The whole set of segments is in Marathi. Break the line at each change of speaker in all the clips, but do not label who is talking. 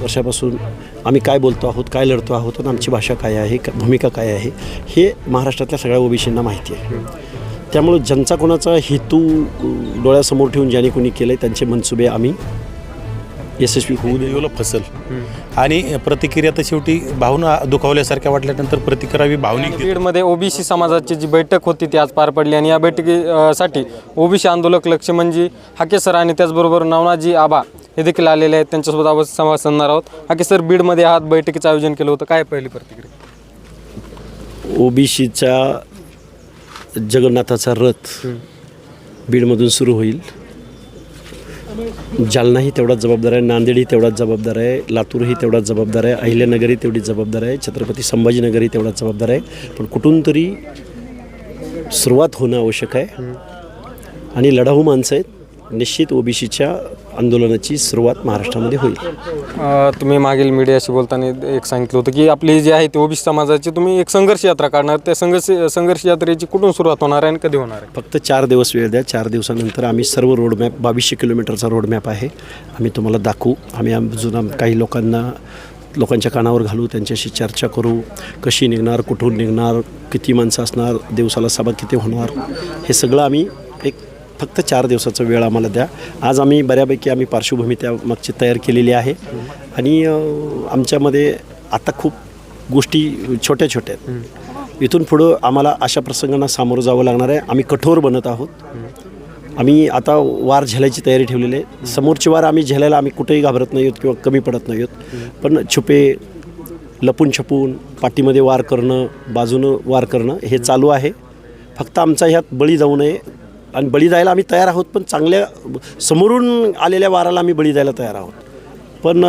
वर्षापासून आम्ही काय बोलतो आहोत काय लढतो आहोत आणि आमची भाषा काय आहे का भूमिका काय आहे हे महाराष्ट्रातल्या सगळ्या ओबीसींना माहिती आहे. त्यामुळं ज्यांचा कोणाचा हेतू डोळ्यासमोर ठेवून ज्याने कोणी केलं आहे त्यांचे मनसुबे आम्ही यशस्वी होऊ दे.
व्हिडिओला फसल. आणि प्रतिक्रिया तर शेवटी भावना दुखावल्यासारख्या वाटल्यानंतर प्रतिक्रिया भावनिक.
बीडमध्ये ओबीसी समाजाची जी बैठक होती ती आज पार पडली आणि या बैठकीसाठी ओबीसी आंदोलक लक्ष म्हणजे हाके सर आणि त्याचबरोबर नवनाजी आबा हे देखील आलेले आहेत. त्यांच्यासोबत आपण संवाद साधणार आहोत. हाके सर बीडमध्ये आहात बैठकीचं आयोजन केलं होतं. काय पहिली प्रतिक्रिया?
ओबीसीचा जगन्नाथाचा रथ बीडमधून सुरू होईल. जालनाही तेवढाच जबाबदार आहे नांदेडही तेवढाच जबाबदार आहे लातूरही तेवढाच जबाबदार आहे अहिल्यानगरही तेवढीच जबाबदार आहे छत्रपती संभाजीनगरही तेवढाच जबाबदार आहे. पण कुठून तरी सुरुवात होणं आवश्यक आहे. आणि लढाऊ माणसं आहेत. निश्चित ओबीसीच्या आंदोलनाची सुरुवात महाराष्ट्रामध्ये होईल.
तुम्ही मागील मीडियाशी बोलताना एक सांगितलं होतं की आपली जी आहे ती ओबीसी समाजाची तुम्ही एक संघर्ष यात्रा काढणार त्या संघर्ष संघर्ष यात्रेची कुठून सुरुवात होणार आहे आणि कधी होणार आहे?
फक्त चार दिवस वेळ द्या. चार दिवसानंतर आम्ही सर्व रोडमॅप बावीसशे किलोमीटरचा रोडमॅप आहे. आम्ही तुम्हाला दाखवू. आम्ही अजून काही लोकांना लोकांच्या कानावर घालू त्यांच्याशी चर्चा करू. कशी निघणार कुठून निघणार किती माणसं असणार दिवसाला सभा किती होणार हे सगळं आम्ही फक्त चार दिवसाचा वेळ आम्हाला द्या. आज आम्ही बऱ्यापैकी आम्ही पार्श्वभूमी त्या मागची तयार केलेली आहे. आणि आमच्यामध्ये आता खूप गोष्टी छोट्या छोट्या आहेत. इथून पुढं आम्हाला अशा प्रसंगांना सामोरं जावं लागणार आहे. आम्ही कठोर बनत आहोत. आम्ही आता वार झेलायची तयारी ठेवलेली आहे. समोरची वार आम्ही झेलायला आम्ही कुठेही घाबरत नाही आहोत किंवा कमी पडत नाही आहोत. पण छुपे लपून छपून पाठीमध्ये वार करणं बाजूनं वार करणं हे चालू आहे. फक्त आमचा ह्यात बळी जाऊ नये. आणि बळी द्यायला आम्ही तयार आहोत पण चांगल्या समोरून आलेल्या वाराला आम्ही बळी द्यायला तयार आहोत. पण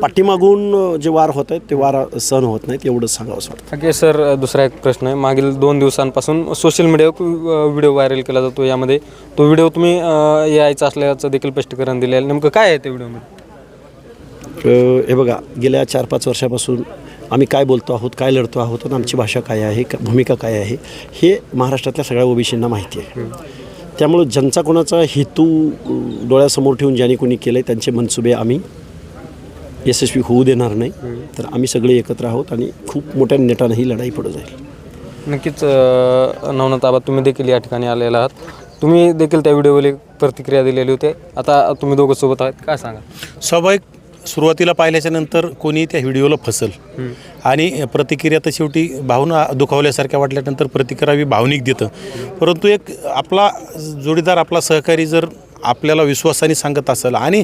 पाठीमागून जे वार होत आहेत ते वार सहन होत नाहीत एवढंच सांगावंसं वाटतं.
ओके सर दुसरा एक प्रश्न आहे. मागील दोन दिवसांपासून सोशल मीडियावर व्हिडिओ व्हायरल केला जातो. यामध्ये तो व्हिडिओ तुम्ही यायचा असल्याचं देखील स्पष्टीकरण दिले नेमकं काय आहे ते व्हिडिओमध्ये?
हे बघा गेल्या चार पाच वर्षापासून आम्ही काय बोलतो आहोत काय लढतो आहोत आणि आमची भाषा काय आहे का भूमिका काय आहे हे महाराष्ट्रातल्या सगळ्या ओबीसींना माहिती आहे. त्यामुळं ज्यांचा कोणाचा हेतू डोळ्यासमोर ठेवून ज्याने कोणी केलं आहे त्यांचे मनसुबे आम्ही यशस्वी होऊ देणार नाही. तर आम्ही सगळे एकत्र आहोत आणि खूप मोठ्या नेटानं ही लढाई पुढे जाईल.
नक्कीच नवनाथ आबा तुम्ही देखील या ठिकाणी आलेला आहात. तुम्ही देखील त्या व्हिडिओवर एक प्रतिक्रिया दिलेली होती. आता तुम्ही दोघं सोबत आहात. काय सांगा
स्वाभाविक सुरुवातीला पाहिल्याच्या नंतर कोणी त्या व्हिडिओला फसल. आणि प्रतिक्रिया तर शेवटी भावना दुखावल्यासारख्या वाटल्यानंतर प्रतिक्रिया ही भावनिक देतं. परंतु एक आपला जोडीदार आपला सहकारी जर आपल्याला विश्वासाने सांगत असेल आणि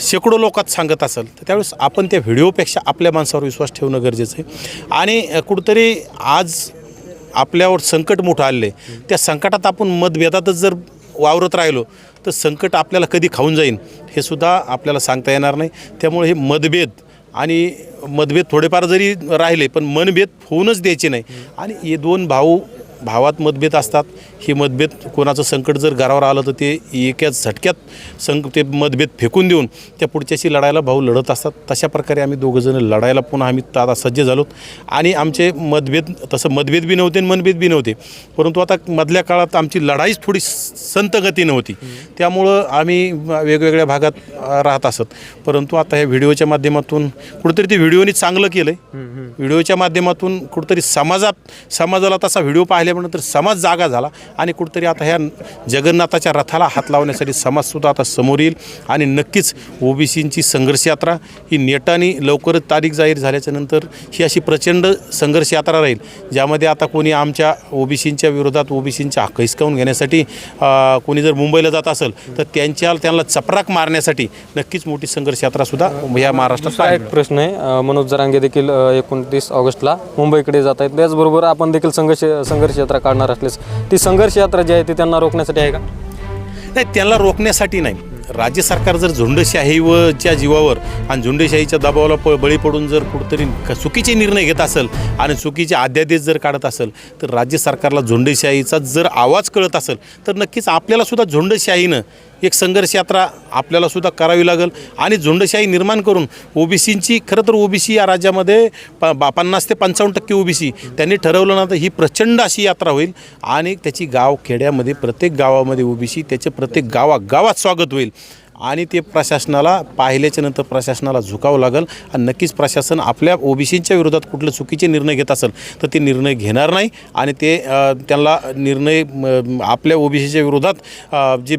शेकडो लोकात सांगत असेल तर त्यावेळेस आपण त्या व्हिडिओपेक्षा आपल्या माणसावर विश्वास ठेवणं गरजेचं आहे. आणि कुठंतरी आज आपल्यावर संकट मोठं आले त्या संकटात आपण मतभेदातच जर वावरत राहिलो तर संकट आपल्याला कधी खाऊन जाईन हे सुद्धा आपल्याला सांगता येणार नाही. त्यामुळे हे मतभेद आणि मतभेद थोडेफार जरी राहिले पण मनभेद होऊनच द्यायचे नाही. आणि हे दोन भाऊ भावात मतभेद असतात. हे मतभेद कोणाचं संकट जर घरावर आलं तर ते एकाच झटक्यात संक ते मतभेद फेकून देऊन त्या पुढच्याशी लढायला भाऊ लढत असतात. तशा प्रकारे आम्ही दोघंजणं लढायला पुन्हा आम्ही आता सज्ज झालोत. आणि आमचे मतभेद तसं मतभेद बी नव्हते आणि मनभेद बी नव्हते. परंतु आता मधल्या काळात आमची लढाईच थोडी संत गतीनं होती त्यामुळं आम्ही वेगवेगळ्या भागात राहत असत. परंतु आता ह्या व्हिडिओच्या माध्यमातून कुठंतरी ते व्हिडिओनी चांगलं केलं आहे व्हिडिओच्या माध्यमातून कुठंतरी समाजात समाजाला तसा व्हिडिओ पाहिल्यानंतर समाज जागा झाला. आणि कुठंतरी आता ह्या जगन्नाथाच्या रथाला हात लावण्यासाठी समाजसुद्धा आता समोर येईल. आणि नक्कीच ओबीसींची संघर्ष यात्रा ही नेटाने लवकरच तारीख जाहीर झाल्याच्यानंतर ही अशी प्रचंड संघर्ष यात्रा राहील. ज्यामध्ये आता कोणी आमच्या ओबीसींच्या विरोधात ओबीसींच्या हक्क हिसकावून घेण्यासाठी कोणी जर मुंबईला जात असेल तर त्यांच्या त्यांना चपराक मारण्यासाठी नक्कीच मोठी संघर्ष यात्रासुद्धा या महाराष्ट्रात
एक प्रश्न आहे. मनोज जरांगे देखील एकोणतीस ऑगस्टला मुंबईकडे जात आहेत. त्याचबरोबर आपण देखील संघर्ष संघर्ष यात्रा काढणार असल्यास ती संघर्ष यात्रा जी आहे ती त्यांना रोखण्यासाठी आहे का?
नाही त्यांना रोखण्यासाठी नाही. राज्य सरकार जर झुंडशाहीच्या जीवावर आणि झुंडशाहीच्या दबावाला प बळी पडून जर कुठंतरी चुकीचे निर्णय घेत असेल आणि चुकीचे अध्यादेश जर काढत असेल तर राज्य सरकारला झुंडशाहीचा जर आवाज कळत असेल तर नक्कीच आपल्यालासुद्धा झुंडशाहीनं एक संघर्ष यात्रा आपल्याला सुद्धा करावी लागेल. आणि झुंडशाही निर्माण करून ओबीसींची खरं तर ओबीसी या राज्यामध्ये प बा- पन्नास ते पंचावन्न टक्के ओबीसी त्यांनी ठरवलं ना तर ही प्रचंड अशी यात्रा होईल. आणि त्याची गाव खेड्यामध्ये प्रत्येक गावामध्ये ओबीसी त्याचे प्रत्येक गावा गावात स्वागत होईल. आणि ते प्रशासनाला पाहिल्याच्या नंतर प्रशासनाला झुकावं लागेल. आणि नक्कीच प्रशासन आपल्या ओबीसींच्या विरोधात कुठले चुकीचे निर्णय घेत असेल तर ते निर्णय घेणार नाही. आणि ते त्यांना निर्णय म, आपल्या ओबीसीच्या विरोधात जे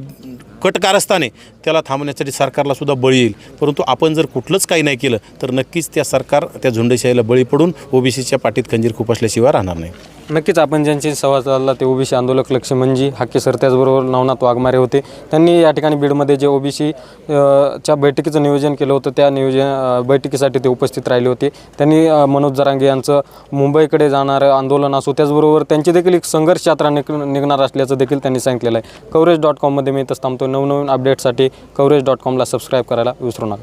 कट कारस्थाने त्याला थांबण्यासाठी सरकारला सुद्धा बळी येईल. परंतु आपण जर कुठलंच काही नाही केलं तर नक्कीच त्या सरकार त्या झुंडशाहीला बळी पडून ओबीसीच्या पाठीत खंजीर खुपसल्याशिवाय राहणार नाही.
नक्कीच आपण ज्यांची संवाद चालला ते ओबीसी आंदोलक लक्ष्मणजी हाके सर त्याचबरोबर नवनाथ वाघमारे होते. त्यांनी या ठिकाणी बीडमध्ये जे ओबीसी च्या बैठकीचं नियोजन केलं होतं त्या नियोजन बैठकीसाठी ते उपस्थित राहिले होते. त्यांनी मनोज जरांगे यांचं मुंबईकडे जाणारं आंदोलन असो त्याचबरोबर त्यांची देखील एक संघर्ष यात्रा निघ निघणार असल्याचं देखील त्यांनी सांगितलेलं आहे. कवरेज डॉट कॉममध्ये मी तसं थांबतो. नवनवीन अपडेटसाठी कवरेज डॉट कॉमला सबस्क्राईब करायला विसरू नका.